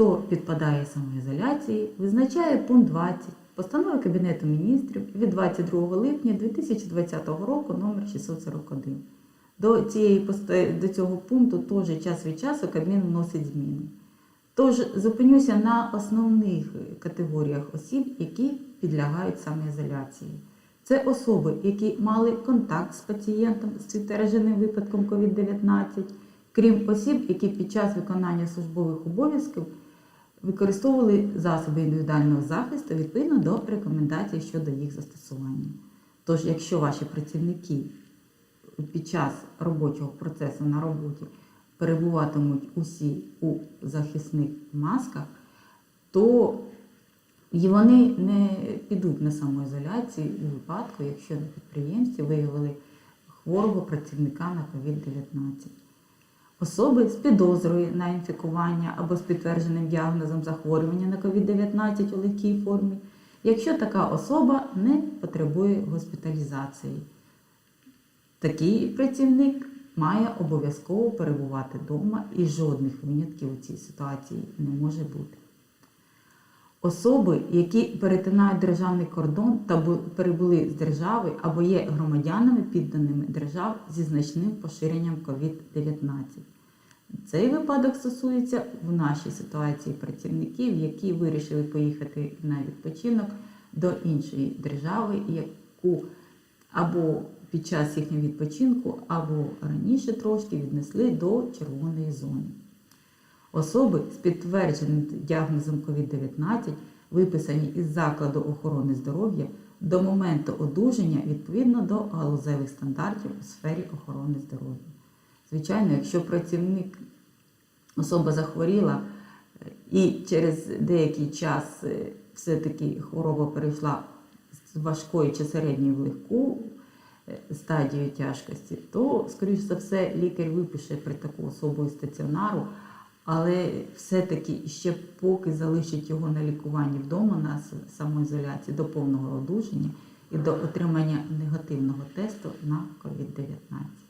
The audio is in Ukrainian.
хто підпадає самоізоляції, визначає пункт 20 постанови Кабінету міністрів від 22 липня 2020 року номер 641. До, цієї, до цього пункту теж час від часу Кабмін вносить зміни. Тож зупинюся на основних категоріях осіб, які підлягають самоізоляції. Це особи, які мали контакт з пацієнтом з підтвердженим випадком COVID-19, крім осіб, які під час виконання службових обов'язків використовували засоби індивідуального захисту відповідно до рекомендацій щодо їх застосування. Тож, якщо ваші працівники під час робочого процесу на роботі перебуватимуть усі у захисних масках, то і вони не підуть на самоізоляцію у випадку, якщо на підприємстві виявили хворого працівника на COVID-19. Особи з підозрою на інфікування або з підтвердженим діагнозом захворювання на COVID-19 у легкій формі, якщо така особа не потребує госпіталізації. Такий працівник має обов'язково перебувати вдома і жодних винятків у цій ситуації не може бути. Особи, які перетинають державний кордон та перебули з держави або є громадянами підданими держав зі значним поширенням COVID-19. Цей випадок стосується в нашій ситуації працівників, які вирішили поїхати на відпочинок до іншої держави, яку або під час їхнього відпочинку, або раніше трошки віднесли до червоної зони. Особи з підтвердженим діагнозом COVID-19, виписані із закладу охорони здоров'я до моменту одужання відповідно до галузевих стандартів у сфері охорони здоров'я. Звичайно, якщо працівник особа захворіла е, і через деякий час е, все-таки хвороба перейшла з важкої чи середньої в легку е, стадію тяжкості, то, скоріш за все, лікар випише при таку особу із стаціонару, але все-таки ще поки залишить його на лікуванні вдома на самоізоляції до повного одужання і до отримання негативного тесту на COVID-19.